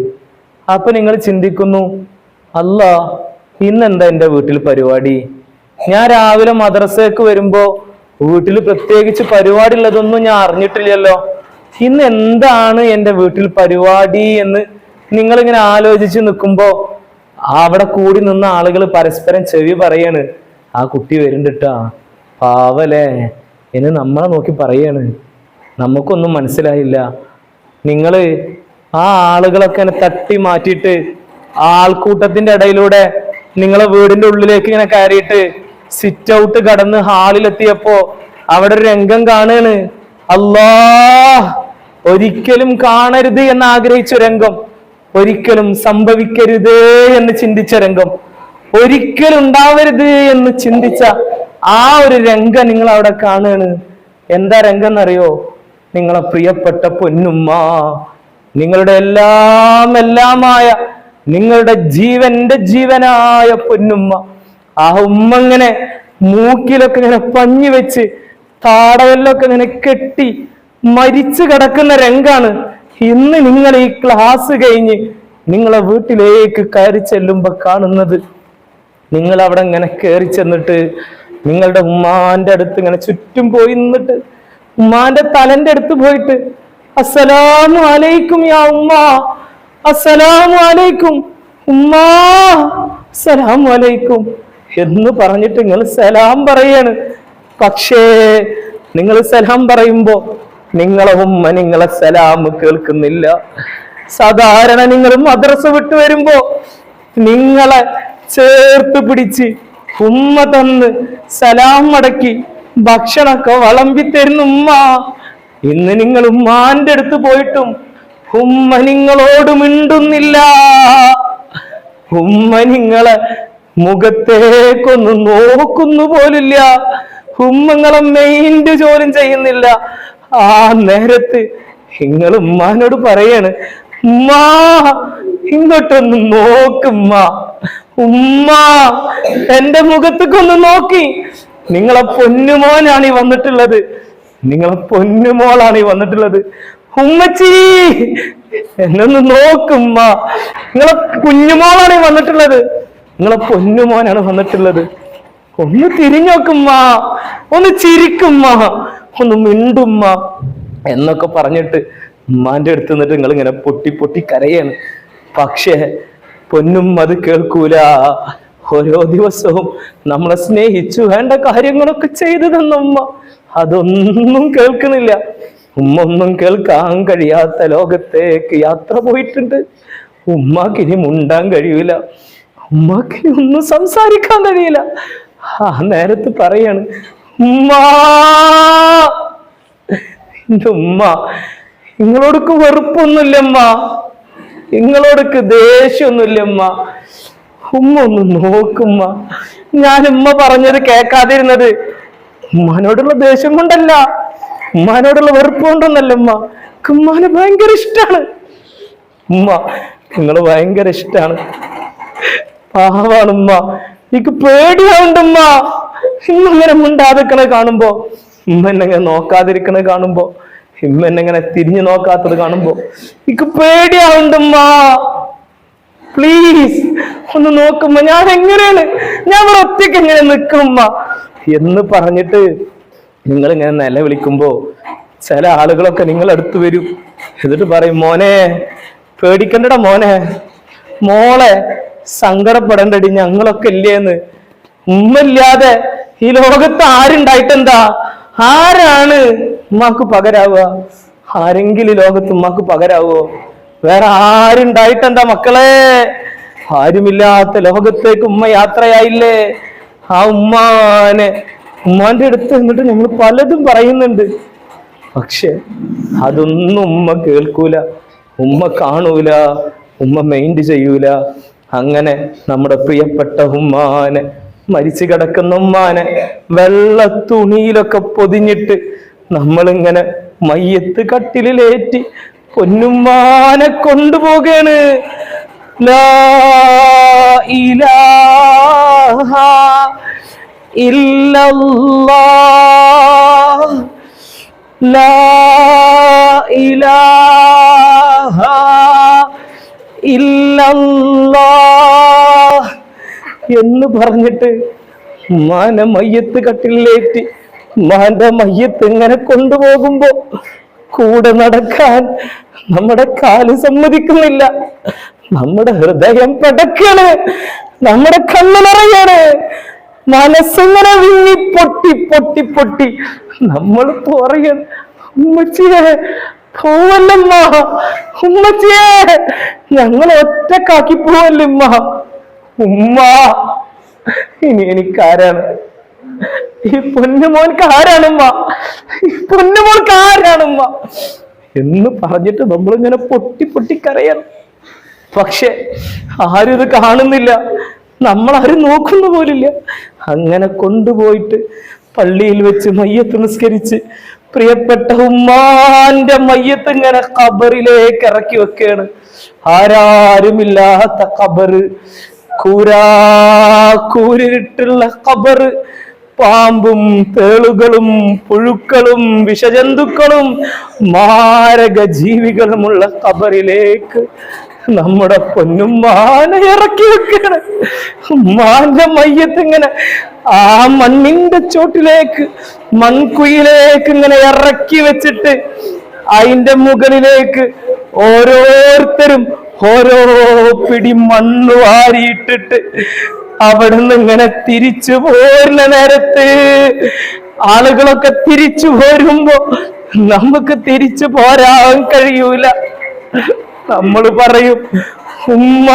അപ്പം നിങ്ങൾ ചിന്തിക്കുന്നു അല്ല ഇന്നെന്താ എന്റെ വീട്ടിൽ പരിപാടി? ഞാൻ രാവിലെ മദ്രസയ്ക്ക് വരുമ്പോ വീട്ടിൽ പ്രത്യേകിച്ച് പരിപാടി ഉള്ളതൊന്നും ഞാൻ അറിഞ്ഞിട്ടില്ലല്ലോ. ഇന്ന് എന്താണ് എന്റെ വീട്ടിൽ പരിപാടി എന്ന് നിങ്ങളിങ്ങനെ ആലോചിച്ച് നിൽക്കുമ്പോ അവിടെ കൂടി നിന്ന ആളുകൾ പരസ്പരം ചെവി പറയാണ് ആ കുട്ടി വരുന്നുണ്ടിട്ടാ പാവലേ എന്ന് നമ്മളെ നോക്കി പറയാണ് നമുക്കൊന്നും മനസ്സിലായില്ല. നിങ്ങൾ ആ ആളുകളൊക്കെ തട്ടി മാറ്റിയിട്ട് ആൾക്കൂട്ടത്തിന്റെ ഇടയിലൂടെ നിങ്ങളെ വീടിന്റെ ഉള്ളിലേക്ക് ഇങ്ങനെ കയറിയിട്ട് സിറ്റ് ഔട്ട് കടന്ന് ഹാളിലെത്തിയപ്പോ അവിടെ ഒരു രംഗം കാണുകയാണ് അല്ലാ ഒരിക്കലും കാണരുത് എന്ന് ആഗ്രഹിച്ച രംഗം. ഒരിക്കലും സംഭവിക്കരുത് എന്ന് ചിന്തിച്ച രംഗം. ഒരിക്കലും ഉണ്ടാവരുത് എന്ന് ചിന്തിച്ച ആ ഒരു രംഗം നിങ്ങൾ അവിടെ കാണുകയാണ് എന്താ രംഗം എന്നറിയോ? നിങ്ങളെ പ്രിയപ്പെട്ട പൊന്നുമ്മ നിങ്ങളുടെ എല്ലാം എല്ലാമായ നിങ്ങളുടെ ജീവന്റെ ജീവനായ പൊന്നുമ്മ. ആ ഉമ്മ ഇങ്ങനെ മൂക്കിലൊക്കെ ഇങ്ങനെ പഞ്ഞു വെച്ച് താടകലിലൊക്കെ ഇങ്ങനെ കെട്ടി മരിച്ചു കിടക്കുന്ന രംഗാണ്. ഇന്ന് നിങ്ങൾ ഈ ക്ലാസ് കഴിഞ്ഞ് നിങ്ങളെ വീട്ടിലേക്ക് കയറി ചെല്ലുമ്പോ കാണുന്നത്. നിങ്ങൾ അവിടെ ഇങ്ങനെ കയറി ചെന്നിട്ട് നിങ്ങളുടെ ഉമ്മാന്റെ അടുത്ത് ഇങ്ങനെ ചുറ്റും പോയി നിന്നിട്ട് ഉമ്മാന്റെ തലന്റെ അടുത്ത് പോയിട്ട് അസ്സലാമു അലൈക്കും യാ ഉമ്മ അസ്സലാമു അലൈക്കും ഉമ്മാ അസ്സലാമു അലൈക്കും. എന്ന് പറഞ്ഞിട്ട് നിങ്ങൾ സലാം പറയാണ്. പക്ഷേ നിങ്ങൾ സലാം പറയുമ്പോ നിങ്ങളെ ഉമ്മ നിങ്ങളെ സലാം കേൾക്കുന്നില്ല. സാധാരണ നിങ്ങൾ മദ്രസ വിട്ടു വരുമ്പോ നിങ്ങളെ ചേർത്ത് പിടിച്ച് ഉമ്മ തന്ന് സലാം മടക്കി ഭക്ഷണമൊക്കെ വളമ്പി തരുന്ന ഉമ്മ. ഇന്ന് നിങ്ങൾ ഉമ്മാന്റെ അടുത്ത് പോയിട്ടും ഉമ്മ നിങ്ങളോട് മിണ്ടുന്നില്ല. ഉമ്മ നിങ്ങളെ മുഖത്തേക്കൊന്നും നോക്കുന്നു പോലില്ല. ഉമ്മങ്ങളെ മെയിന്റെ ജോലിയും ചെയ്യുന്നില്ല. ആ നേരത്ത് നിങ്ങൾ ഉമ്മാനോട് പറയാണ് ഉമ്മാ ഇങ്ങോട്ടൊന്ന് നോക്കുമ്മ ഉമ്മ. എന്റെ മുഖത്തേക്കൊന്ന് നോക്കി. നിങ്ങളെ പൊന്നുമോനാണ് ഈ വന്നിട്ടുള്ളത്. നിങ്ങളെ പൊന്നുമോളാണ് ഈ വന്നിട്ടുള്ളത്. ഉമ്മച്ചി എന്നൊന്ന് നോക്കുമ്മ നിങ്ങളെ കുഞ്ഞുമോളാണ് ഈ വന്നിട്ടുള്ളത്. നിങ്ങളെ പൊന്നുമോനാണ് വന്നിട്ടുള്ളത്. ഒന്ന് തിരിഞ്ഞോക്കുമ്മ ഒന്ന് ചിരിക്കുമ്മ ഒന്ന് മിണ്ടുമ്മ എന്നൊക്കെ പറഞ്ഞിട്ട് ഉമ്മാന്റെ അടുത്ത് നിന്നിട്ട് നിങ്ങൾ ഇങ്ങനെ പൊട്ടി പൊട്ടി കരയാണ്. പക്ഷേ പൊന്നും അത് കേൾക്കൂല. ഓരോ ദിവസവും നമ്മളെ സ്നേഹിച്ചു വേണ്ട കാര്യങ്ങളൊക്കെ ചെയ്തു തന്ന ഉമ്മ അതൊന്നും കേൾക്കണില്ല ഉമ്മ ഒന്നും കേൾക്കാൻ കഴിയാത്ത ലോകത്തേക്ക് യാത്ര പോയിട്ടുണ്ട്. ഉമ്മാക്കിനി മുണ്ടാൻ കഴിയൂല. ഉമ്മാക്ക് ഒന്നും സംസാരിക്കാൻ കഴിയില്ല. ആ നേരത്ത് പറയാണ് ഉമ്മാ നിങ്ങളോടക്ക് വെറുപ്പൊന്നുമില്ലമ്മ നിങ്ങളോടക്ക് ദേഷ്യമൊന്നുമില്ലമ്മ ഉമ്മ ഒന്ന് നോക്കുമ്മ. ഞാൻ ഉമ്മ പറഞ്ഞത് കേൾക്കാതിരുന്നത് ഉമ്മാനോടുള്ള ദേഷ്യം കൊണ്ടല്ല ഉമ്മാനോടുള്ള വെറുപ്പ് കൊണ്ടൊന്നല്ല ഉമ്മ. ഉമ്മാനെ ഭയങ്കര ഇഷ്ടാണ്. ഉമ്മ നിങ്ങൾ ഭയങ്കര ഇഷ്ടാണ്. പാവാണ് ഉമ്മ എനിക്ക് പേടിയാവുണ്ടമ്മ ഇന്നങ്ങനെ മുണ്ടാതിക്കണ കാണുമ്പോ ഇമ്മ എന്നെങ്ങനെ നോക്കാതിരിക്കണ കാണുമ്പോ ഇമ്മ എന്നെങ്ങനെ തിരിഞ്ഞു നോക്കാത്തത് കാണുമ്പോ എനിക്ക് പേടിയാവുണ്ടമ്മ പ്ലീസ് ഒന്ന് നോക്കുമ്മ. ഞാൻ എങ്ങനെയാണ്? ഞാൻ ഇവിടെ ഒറ്റയ്ക്ക് എങ്ങനെ നിൽക്കുമ്മ എന്ന് പറഞ്ഞിട്ട് നിങ്ങൾ ഇങ്ങനെ നിലവിളിക്കുമ്പോ ചില ആളുകളൊക്കെ നിങ്ങൾ അടുത്ത് വരും. എന്നിട്ട് പറയും മോനെ പേടിക്കണ്ടടാ മോനെ. മോളെ സങ്കടപ്പെടണ്ടടി ഞങ്ങളൊക്കെ ഇല്ലേന്ന്. ഉമ്മല്ലാതെ ഈ ലോകത്ത് ആരുണ്ടായിട്ടെന്താ? ആരാണ് ഉമ്മാക്ക് പകരാവുക? ആരെങ്കിലും ലോകത്ത് ഉമ്മാക്ക് പകരാവോ? വേറെ ആരുണ്ടായിട്ടെന്താ മക്കളെ? ആരുമില്ലാത്ത ലോകത്തേക്ക് ഉമ്മ യാത്രയായില്ലേ? ആ ഉമ്മാനെ ഉമ്മാന്റെ അടുത്ത് നിന്നിട്ട് നമ്മൾ പലതും പറയുന്നുണ്ട്. പക്ഷെ അതൊന്നും ഉമ്മ കേൾക്കൂല ഉമ്മ കാണൂല ഉമ്മ മൈൻഡ് ചെയ്യൂല. അങ്ങനെ നമ്മുടെ പ്രിയപ്പെട്ട ഉമ്മാനെ മരിച്ചു കിടക്കുന്ന ഉമ്മാനെ വെള്ള തുണിയിലൊക്കെ പൊതിഞ്ഞിട്ട് നമ്മളിങ്ങനെ മയ്യത്ത് കട്ടിലേറ്റി പൊന്നുമ്മാനെ കൊണ്ടുപോകാണ് ലാ ഇലാഹ ഇല്ലല്ലാഹ് ലാ ഇലാഹ ഇല്ലല്ലാഹ് എന്ന് പറഞ്ഞിട്ട് മാന മയ്യത്ത് കട്ടിലേറ്റി മാന്റെ മയ്യത്ത് ഇങ്ങനെ കൊണ്ടുപോകുമ്പോ കൂടെ നടക്കാൻ നമ്മുടെ കാൽ സമ്മതിക്കുന്നില്ല. നമ്മുടെ ഹൃദയം പടക്കാണ്. നമ്മുടെ കണ്ണു നിറയാണ്. മനസ്സിങ്ങനെ വിങ്ങി പൊട്ടി പൊട്ടി പൊട്ടി നമ്മൾ പറയണം ഉമ്മച്ചിയെ പോവല്ലമ്മ ഉമ്മച്ചിയെ ഞങ്ങൾ ഒറ്റക്കാക്കി പോവല്ലമ്മ. ഉമ്മ ഇനി എനിക്കാരാണ്? ഈ പൊന്നുമോൻക്ക് ആരാണുമ്മ? ഈ പൊന്നുമോൾക്ക് ആരാണുമ്മ? എന്ന് പറഞ്ഞിട്ട് നമ്മളിങ്ങനെ പൊട്ടി പൊട്ടി കരയണം. പക്ഷെ ആരും ഇത് കാണുന്നില്ല. നമ്മൾ ആരും നോക്കുന്ന പോലില്ല. അങ്ങനെ കൊണ്ടുപോയിട്ട് പള്ളിയിൽ വെച്ച് മയ്യത്ത് നിസ്കരിച്ച് പ്രിയപ്പെട്ട ഉമ്മാന്റെ മയ്യത്ത് ഇങ്ങനെ കബറിലേക്ക് ഇറക്കി വെക്കുകയാണ് ആരാരുമില്ലാത്ത കബറ് കൂരാ ഖബറ് പാമ്പും തേളുകളും പുഴുക്കളും വിഷജന്തുക്കളും മാരക ജീവികളുമുള്ള ഖബറിലേക്ക് നമ്മുടെ പൊന്നും മാന ഇറക്കി വെക്കാണ്. മാന്റെ മയ്യത്ത് ആ മണ്ണിന്റെ ചോട്ടിലേക്ക് മൺകുയിലേക്ക് ഇങ്ങനെ ഇറക്കി വെച്ചിട്ട് അതിന്റെ മുകളിലേക്ക് ഓരോരുത്തരും ഓരോ പിടി മണ്ണ് വാരിയിട്ടിട്ട് അവിടുന്ന് ഇങ്ങനെ തിരിച്ചു പോരുന്ന നേരത്ത് ആളുകളൊക്കെ തിരിച്ചു പോരുമ്പോ നമുക്ക് തിരിച്ചു പോരാൻ കഴിയൂല. നമ്മൾ പറയും ഉമ്മ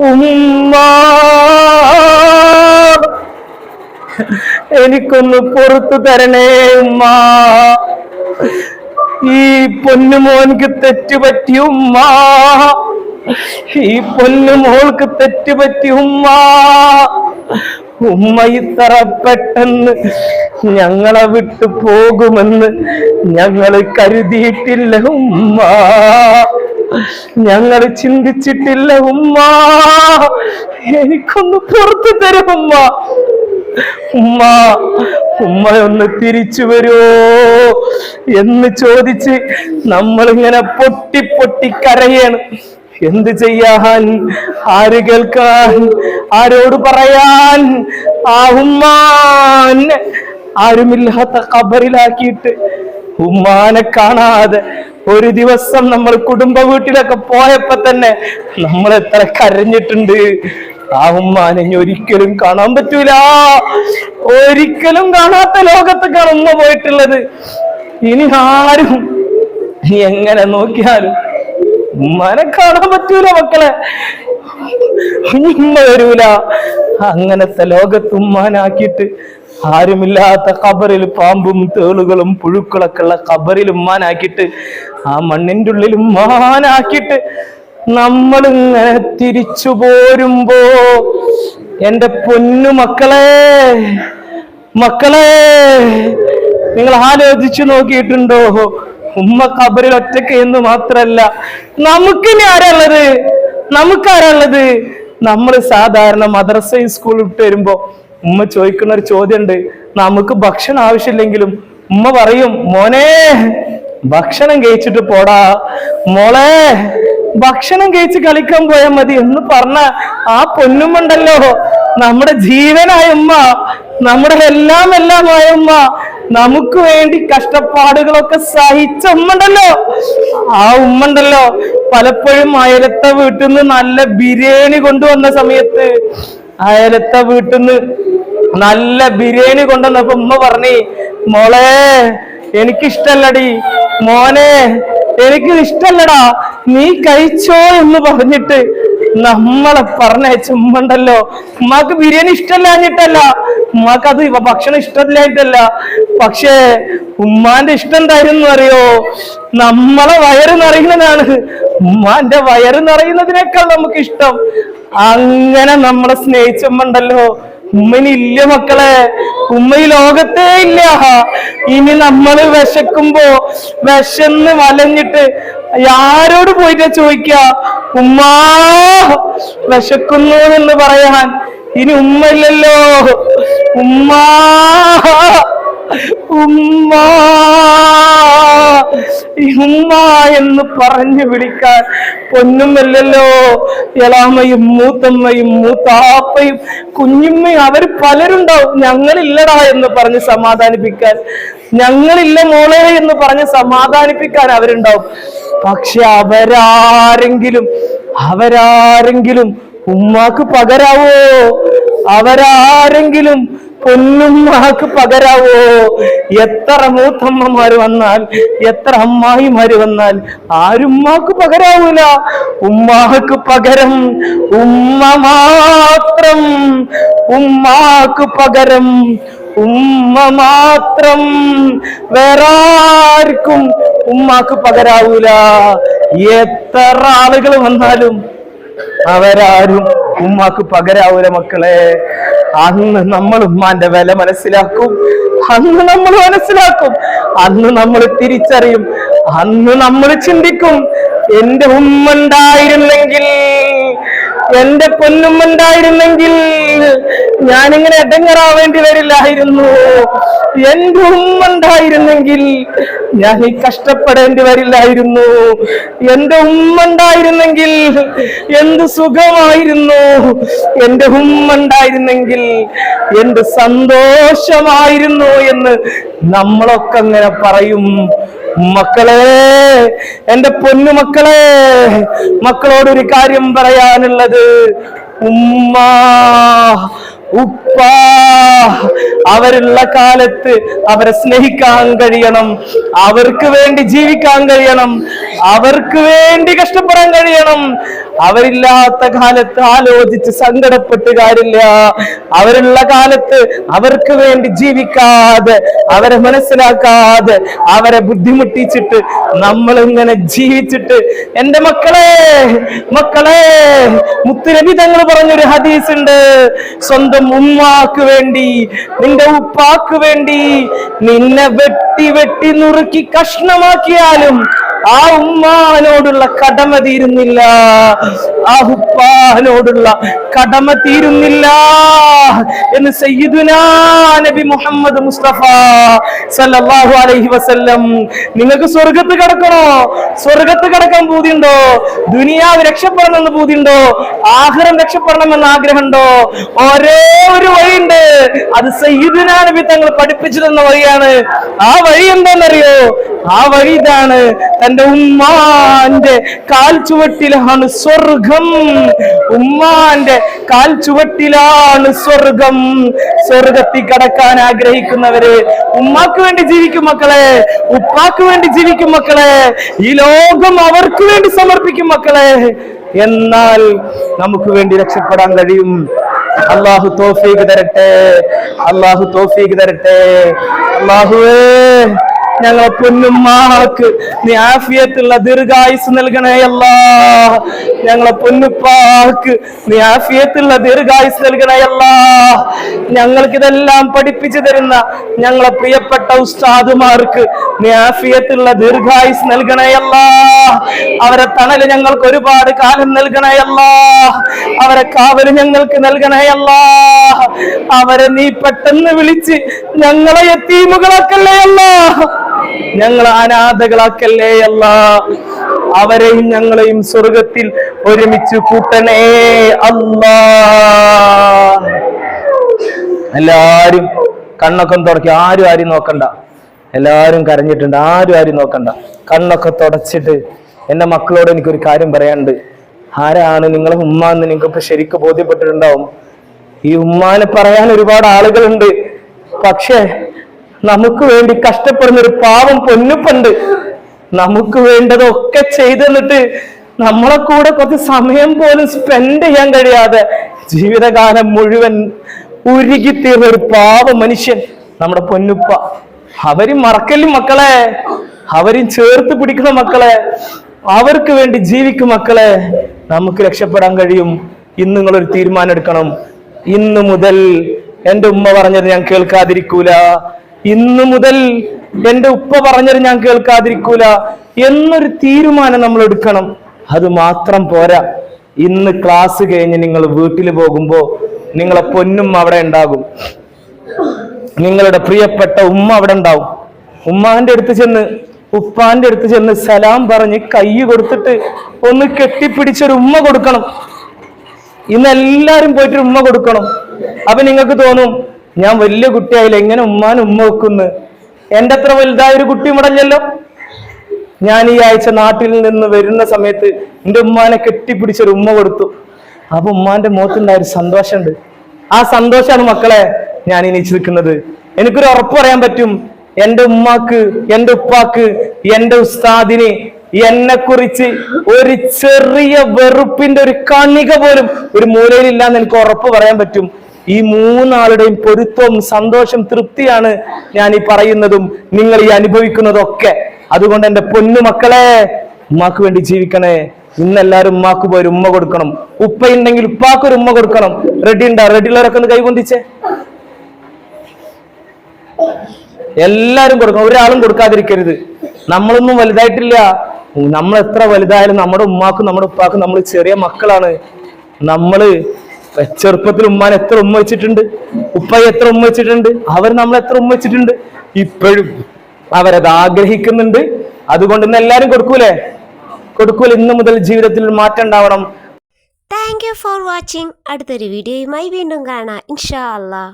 ഉമ്മ എനിക്കൊന്ന് പുറത്തു തരണേ ഉമ്മ. ഈ പൊന്നുമോൻക്ക് തെറ്റുപറ്റി ഉമ്മ. ഈ പൊന്നുമോൾക്ക് തെറ്റുപറ്റി ഉമ്മ. ഉമ്മ ഇത്ര പെട്ടെന്ന് ഞങ്ങളെ വിട്ടു പോകുമെന്ന് ഞങ്ങൾ കരുതിയിട്ടില്ല ഉമ്മ. ഞങ്ങൾ ചിന്തിച്ചിട്ടില്ല ഉമ്മ. എനിക്കൊന്ന് പുറത്തു തരും ഉമ്മ. ഉമ്മ ഉമ്മ ഒന്ന് തിരിച്ചു വരുമോ എന്ന് ചോദിച്ച് നമ്മളിങ്ങനെ പൊട്ടി പൊട്ടി കരയാണ്. എന്ത് ചെയ്യാൻ? ആര് കേൾക്കാൻ? ആരോട് പറയാൻ? ആരുമില്ലാത്ത കബറിലാക്കിയിട്ട് ഉമ്മാനെ കാണാതെ ഒരു ദിവസം നമ്മൾ കുടുംബ വീട്ടിലൊക്കെ പോയപ്പോ തന്നെ നമ്മൾ എത്ര കരഞ്ഞിട്ടുണ്ട്. ആ ഉമ്മാനെ ഒരിക്കലും കാണാൻ പറ്റൂല. ഒരിക്കലും കാണാത്ത ലോകത്തൊക്കെയാണ് ഉമ്മ പോയിട്ടുള്ളത് ഇനി ആരും എങ്ങനെ നോക്കിയാലും ഉമ്മാനെ കാണാൻ പറ്റൂല മക്കളെ. ഉമ്മ വരൂല. അങ്ങനത്തെ ലോകത്ത് ഉമ്മാനാക്കിയിട്ട് ആരുമില്ലാത്ത കബറിൽ പാമ്പും തേളുകളും പുഴുക്കളൊക്കെ ഉള്ള കബറിൽ ഉമ്മാനാക്കിയിട്ട് ആ മണ്ണിന്റെ ഉള്ളിൽ ഉമ്മാനാക്കിയിട്ട് നമ്മളിങ്ങനെ തിരിച്ചു പോരുമ്പോ എന്റെ പൊന്നു മക്കളെ മക്കളെ നിങ്ങൾ ആലോചിച്ചു നോക്കിയിട്ടുണ്ടോ? ഉമ്മ കബറിൽ ഒറ്റയ്ക്ക് എന്ന് മാത്രല്ല നമുക്കിനി ആരാള്ളത് നമുക്കാരാള്ളത് നമ്മൾ സാധാരണ മദ്രസ സ്കൂളിൽ വിട്ട് വരുമ്പോ ഉമ്മ ചോദിക്കുന്ന ഒരു ചോദ്യമുണ്ട്. നമുക്ക് ഭക്ഷണം ആവശ്യമില്ലെങ്കിലും ഉമ്മ പറയും മോനെ ഭക്ഷണം കഴിച്ചിട്ട് പോടാ. മോളെ ഭക്ഷണം കഴിച്ച് കളിക്കാൻ പോയാൽ മതി. എന്ന് പറഞ്ഞ ആ പൊന്നുമുണ്ടല്ലോ. നമ്മുടെ ജീവനായ ഉമ്മ നമ്മുടെ എല്ലാം എല്ലാമായ ഉമ്മ നമുക്ക് വേണ്ടി കഷ്ടപ്പാടുകളൊക്കെ സഹിച്ച ഉമ്മണ്ടല്ലോ? ആ ഉമ്മണ്ടല്ലോ. പലപ്പോഴും അയലത്തെ വീട്ടിൽ നിന്ന് നല്ല ബിരിയാണി കൊണ്ടുവന്ന സമയത്ത് അയലത്തെ വീട്ടിൽ നിന്ന് നല്ല ബിരിയാണി കൊണ്ടുവന്നപ്പോ ഉമ്മ പറഞ്ഞേ മോളെ എനിക്കിഷ്ടല്ലടി. മോനെ എനിക്ക് ഇഷ്ടല്ലടാ നീ കഴിച്ചോ എന്ന് പറഞ്ഞിട്ട് നമ്മളെ പറഞ്ഞ ഉമ്മണ്ടല്ലോ ഉമ്മാക്ക് ബിരിയാണി ഇഷ്ടമല്ലാഞ്ഞിട്ടല്ല ഉമ്മാക്ക് അത് ഇവ ഭക്ഷണം ഇഷ്ടമില്ലായിട്ടല്ല പക്ഷേ ഉമ്മാന്റെ ഇഷ്ടം എന്തായിരുന്നു അറിയോ? നമ്മളെ വയറ് നിറയുന്നതാണ്. ഉമ്മാന്റെ വയറ് നിറയുന്നതിനേക്കാൾ നമുക്ക് ഇഷ്ടം. അങ്ങനെ നമ്മളെ സ്നേഹിച്ചുമ്മണ്ടല്ലോ ഉമ്മനില്ല മക്കളെ. ഉമ്മ ഈ ലോകത്തേ ഇല്ല. ഇനി നമ്മൾ വിശക്കുമ്പോ വിശന്ന് വലഞ്ഞിട്ട് ആരോട് പോയിട്ട് ചോദിക്ക? ഉമ്മാ വിശക്കുന്നു എന്ന് പറയാൻ ഇനി ഉമ്മ ഇല്ലല്ലോ ഉമ്മാ ഉമ്മ ഉമ്മ എന്ന് പറഞ്ഞു വിളിക്കാൻ പൊന്നുമല്ലല്ലോ. എളാമയും മൂത്തമ്മയും മൂത്താപ്പയും കുഞ്ഞുമ്മയും അവർ പലരുണ്ടാവും. ഞങ്ങളില്ലടാ എന്ന് പറഞ്ഞ് സമാധാനിപ്പിക്കാൻ. ഞങ്ങളില്ല മോളെ എന്ന് പറഞ്ഞ് സമാധാനിപ്പിക്കാൻ അവരുണ്ടാവും. പക്ഷെ അവരാരെങ്കിലും അവരാരെങ്കിലും ഉമ്മാക്ക് പകരാവോ? അവരാരെങ്കിലും പൊന്നുമ്മാക്ക് പകരാവോ? എത്ര മൂത്തമ്മമാര് വന്നാൽ എത്ര അമ്മായിമാര് വന്നാൽ ആരുമ്മാക്ക് പകരാവൂല. ഉമ്മാക്ക് പകരം ഉമ്മ മാത്രം. ഉമ്മാക്ക് പകരം ഉമ്മ മാത്രം വേറാർക്കും ഉമ്മാക്ക് പകരാവൂല. എത്ര ആളുകൾ വന്നാലും അവരാരും ഉമ്മാക്ക് പകരാവൂല മക്കളെ. അന്ന് നമ്മൾ ഉമ്മാന്റെ വില മനസ്സിലാക്കും. അന്ന് നമ്മൾ മനസ്സിലാക്കും. അന്ന് നമ്മൾ തിരിച്ചറിയും. അന്ന് നമ്മൾ ചിന്തിക്കും. എന്റെ ഉമ്മ ഉണ്ടായിരുന്നെങ്കിൽ എന്റെ പൊന്നുമ്മ ഉണ്ടായിരുന്നെങ്കിൽ ഞാനിങ്ങനെ എടങ്ങറാവേണ്ടി വരില്ലായിരുന്നു. എന്റെ ഉമ്മ ഉണ്ടായിരുന്നെങ്കിൽ ഞാൻ ഈ കഷ്ടപ്പെടേണ്ടി വരില്ലായിരുന്നു. എന്റെ ഉമ്മ ഉണ്ടായിരുന്നെങ്കിൽ എന്ത് സുഖമായിരുന്നു. എന്റെ ഉമ്മ ഉണ്ടായിരുന്നെങ്കിൽ എന്ത് സന്തോഷമായിരുന്നു എന്ന് നമ്മളൊക്കെ അങ്ങനെ പറയും. മക്കളെ എന്റെ പൊന്നു മക്കളെ മക്കളോടൊരു കാര്യം പറയാനുള്ളത് ഉമ്മ ഉപ്പ അവരുള്ള കാലത്ത് അവരെ സ്നേഹിക്കാൻ കഴിയണം. അവർക്ക് വേണ്ടി ജീവിക്കാൻ കഴിയണം. അവർക്ക് വേണ്ടി കഷ്ടപ്പെടാൻ കഴിയണം. അവരില്ലാത്ത കാലത്ത് ആലോചിച്ച് സങ്കടപ്പെട്ട് കാര്യമില്ല. അവരുള്ള കാലത്ത് അവർക്ക് വേണ്ടി ജീവിക്കാതെ അവരെ മനസ്സിലാക്കാതെ അവരെ ബുദ്ധിമുട്ടിച്ചിട്ട് നമ്മൾ ഇങ്ങനെ ജീവിച്ചിട്ട് എന്റെ മക്കളെ മക്കളെ മുത്തുനബി തങ്ങൾ പറഞ്ഞൊരു ഹദീസ് ഉണ്ട് സ്വന്തം ഉമ്മാക്ക് വേണ്ടി നിന്റെ ഉപ്പാക്ക് വേണ്ടി നിന്നെ വെട്ടി വെട്ടി നുറുക്കി കഷ്ണമാക്കിയാലും ആ ഉമ്മാനോടുള്ള കടമ തീരുന്നില്ല. ആ ഉപ്പാനോടുള്ള കടമ തീരുന്നില്ല. എന്ന് സയ്യിദുനാ നബി മുഹമ്മദ് മുസ്തഫ സല്ലല്ലാഹു അലൈഹി വസല്ലം നിങ്ങൾക്ക് സ്വർഗത്ത് കിടക്കണോ? സ്വർഗത്ത് കിടക്കാൻ പൂതിയുണ്ടോ? ദുനിയാവ് രക്ഷപ്പെടണമെന്ന് പൂതിയുണ്ടോ? ആഹ്റം രക്ഷപ്പെടണമെന്ന് ആഗ്രഹമുണ്ടോ? ഒരേ ഒരു വഴിയുണ്ട്. അത് സയ്യിദുനാ നബി തങ്ങൾ പഠിപ്പിച്ചു തന്ന വഴിയാണ്. ആ വഴി എന്താണെന്നറിയോ? ആ വഴി ഇതാണ്. തന്റെ ഉമ്മാന്റെ കാൽ ചുവട്ടിലാണ് സ്വർഗം. ഉമ്മാന്റെ കാൽ ചുവട്ടിലാണ് സ്വർഗം. സ്വർഗത്തിൽ കടക്കാൻ ആഗ്രഹിക്കുന്നവര് ഉമ്മാക്ക് വേണ്ടി ജീവിക്കും മക്കളെ ഉപ്പാക്ക് വേണ്ടി ജീവിക്കും മക്കളെ ഈ ലോകം അവർക്ക് വേണ്ടി സമർപ്പിക്കും മക്കളെ. എന്നാൽ നമുക്ക് വേണ്ടി രക്ഷപ്പെടാൻ കഴിയും. അള്ളാഹു തോഫീക്ക് തരട്ടെ അള്ളാഹു തോഫീക്ക് തരട്ടെ. അള്ളാഹുവേ ഞങ്ങളെ പൊന്നുമ്മാക്ക് നീ ആഫിയത്തുള്ള ദീർഘായുസ് നൽകണേ അല്ലാ. ഞങ്ങളെ പൊന്നുപ്പാക്ക് നീ ആഫിയത്തുള്ള ദീർഘായുസ് നൽകണേ അല്ലാ. ഞങ്ങൾക്ക് ഇതെല്ലാം പഠിപ്പിച്ചു തരുന്ന ഞങ്ങളെ പ്രിയപ്പെട്ട ഉസ്താദുമാർക്ക് നീ ആഫിയത്തുള്ള ദീർഘായുസ് നൽകണേ അല്ലാ. അവരെ തണൽ ഞങ്ങൾക്ക് ഒരുപാട് കാലം നൽകണേ അല്ലാ. അവരെ കാവൽ ഞങ്ങൾക്ക് നൽകണേ അല്ലാ. അവരെ നീ പെട്ടെന്ന് വിളിച്ച് ഞങ്ങളെ എത്തീമുകളാക്കല്ലേ അല്ലാ. ഞങ്ങളെ അനാഥകളാക്കല്ലേ അല്ല? അവരെയും ഞങ്ങളെയും സ്വർഗത്തിൽ ഒരുമിച്ച് കൂട്ടണേ അല്ലാ. എല്ലാരും കണ്ണൊക്കെ തുടക്കി ആരും ആരും നോക്കണ്ട. എല്ലാരും കരഞ്ഞിട്ടുണ്ട് ആരും ആരും നോക്കണ്ട. കണ്ണൊക്കെ തുടച്ചിട്ട് എന്റെ മക്കളോട് എനിക്കൊരു കാര്യം പറയാനുണ്ട്. ആരാണ് നിങ്ങളെ ഉമ്മ എന്ന് നിങ്ങൾക്ക് ശരിക്കും ബോധ്യപ്പെട്ടിട്ടുണ്ടാവും? ഈ ഉമ്മാനെ പറയാൻ ഒരുപാട് ആളുകളുണ്ട്. പക്ഷേ നമുക്ക് വേണ്ടി കഷ്ടപ്പെടുന്ന ഒരു പാവം പൊന്നുപ്പണ്ട്. നമുക്ക് വേണ്ടതൊക്കെ ചെയ്തു തന്നിട്ട് നമ്മളെ കൂടെ കുറച്ച് സമയം പോലും സ്പെൻഡ് ചെയ്യാൻ കഴിയാതെ ജീവിതകാലം മുഴുവൻ ഉരുകി തീർന്ന ഒരു പാവ മനുഷ്യൻ നമ്മുടെ പൊന്നുപ്പ. അവരും മറക്കലും മക്കളെ. അവരും ചേർത്ത് പിടിക്കുന്ന മക്കളെ. അവർക്ക് വേണ്ടി ജീവിക്കും മക്കളെ. നമുക്ക് രക്ഷപ്പെടാൻ കഴിയും. ഇന്ന് നിങ്ങളൊരു തീരുമാനം എടുക്കണം ഇന്ന് മുതൽ എന്റെ ഉമ്മ പറഞ്ഞത് ഞാൻ കേൾക്കാതിരിക്കൂല. ഇന്നു മുതൽ എന്റെ ഉപ്പ പറഞ്ഞത് ഞാൻ കേൾക്കാതിരിക്കൂല എന്നൊരു തീരുമാനം നമ്മൾ എടുക്കണം. അത് മാത്രം പോരാ. ഇന്ന് ക്ലാസ് കഴിഞ്ഞ് നിങ്ങൾ വീട്ടിൽ പോകുമ്പോൾ നിങ്ങളെ പൊന്നും അവിടെ ഉണ്ടാകും. നിങ്ങളുടെ പ്രിയപ്പെട്ട ഉമ്മ അവിടെ ഉണ്ടാവും. ഉമ്മാന്റെ അടുത്ത് ചെന്ന് ഉപ്പാന്റെ അടുത്ത് ചെന്ന് സലാം പറഞ്ഞ് കൈ കൊടുത്തിട്ട് ഒന്ന് കെട്ടിപ്പിടിച്ചൊരു ഉമ്മ കൊടുക്കണം. ഇന്ന് എല്ലാരും പോയിട്ട് ഉമ്മ കൊടുക്കണം. അപ്പൊ നിങ്ങൾക്ക് തോന്നും ഞാൻ വലിയ കുട്ടിയായില്ല എങ്ങനെ ഉമ്മാൻ ഉമ്മ വെക്കുന്നു? എന്റെ അത്ര വലുതായ ഒരു കുട്ടി മുടഞ്ഞല്ലോ ഞാൻ ഈ ആഴ്ച നാട്ടിൽ നിന്ന് വരുന്ന സമയത്ത് എന്റെ ഉമ്മാനെ കെട്ടിപ്പിടിച്ചൊരു ഉമ്മ കൊടുത്തു. അപ്പൊ ഉമ്മാന്റെ മുഖത്തുണ്ടായ ഒരു സന്തോഷമുണ്ട്. ആ സന്തോഷമാണ് മക്കളെ ഞാൻ ഇനി നിൽക്കുന്നത് എനിക്കൊരു ഉറപ്പ് പറയാൻ പറ്റും. എന്റെ ഉമ്മാക്ക് എന്റെ ഉപ്പാക്ക് എന്റെ ഉസ്താദിന് എന്നെ കുറിച്ച് ഒരു ചെറിയ വെറുപ്പിന്റെ ഒരു കണിക പോലും ഒരു മൂലയിലില്ല എന്ന് എനിക്ക് ഉറപ്പ് പറയാൻ പറ്റും. ഈ മൂന്നാളുടെയും പൊരുത്തവും സന്തോഷം തൃപ്തിയാണ് ഞാൻ ഈ പറയുന്നതും നിങ്ങൾ ഈ അനുഭവിക്കുന്നതൊക്കെ. അതുകൊണ്ട് എന്റെ പൊന്നു മക്കളെ ഉമ്മാക്ക് വേണ്ടി ജീവിക്കണേ. ഇന്നെല്ലാരും ഉമ്മാക്ക് പോയി ഉമ്മ കൊടുക്കണം. ഉപ്പ ഉണ്ടെങ്കിൽ ഉപ്പാക്ക് ഒരു ഉമ്മ കൊടുക്കണം. റെഡി ഉണ്ടോ? റെഡി ഉള്ളവരൊക്കെ ഒന്ന് കൈകൊണ്ടിച്ചേ. എല്ലാരും കൊടുക്കണം. ഒരാളും കൊടുക്കാതിരിക്കരുത്. നമ്മളൊന്നും വലുതായിട്ടില്ല. നമ്മൾ എത്ര വലുതായാലും നമ്മുടെ ഉമ്മാക്കും നമ്മുടെ ഉപ്പാക്കും നമ്മൾ ചെറിയ മക്കളാണ്. നമ്മൾ ചെറുപ്പത്തിൽ ഉമ്മാൻ എത്ര ഉമ്മ വെച്ചിട്ടുണ്ട്? ഉപ്പായി എത്ര ഉമ്മ വെച്ചിട്ടുണ്ട്? അവർ നമ്മൾ എത്ര ഉമ്മ വെച്ചിട്ടുണ്ട്? ഇപ്പോഴും അവരത് ആഗ്രഹിക്കുന്നുണ്ട്. അതുകൊണ്ട് ഇന്ന് എല്ലാരും കൊടുക്കൂലേ? കൊടുക്കൂല? ഇന്ന് മുതൽ ജീവിതത്തിൽ മാറ്റം ഉണ്ടാവണം. താങ്ക് യു ഫോർ വാച്ചിങ് അടുത്തൊരു വീഡിയോയുമായി വീണ്ടും കാണാം. ഇൻഷാ അല്ലാ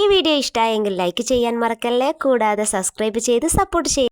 ഈ വീഡിയോ ഇഷ്ടമായെങ്കിൽ ലൈക്ക് ചെയ്യാൻ മറക്കല്ലേ? കൂടാതെ സബ്സ്ക്രൈബ് ചെയ്ത് സപ്പോർട്ട് ചെയ്യാം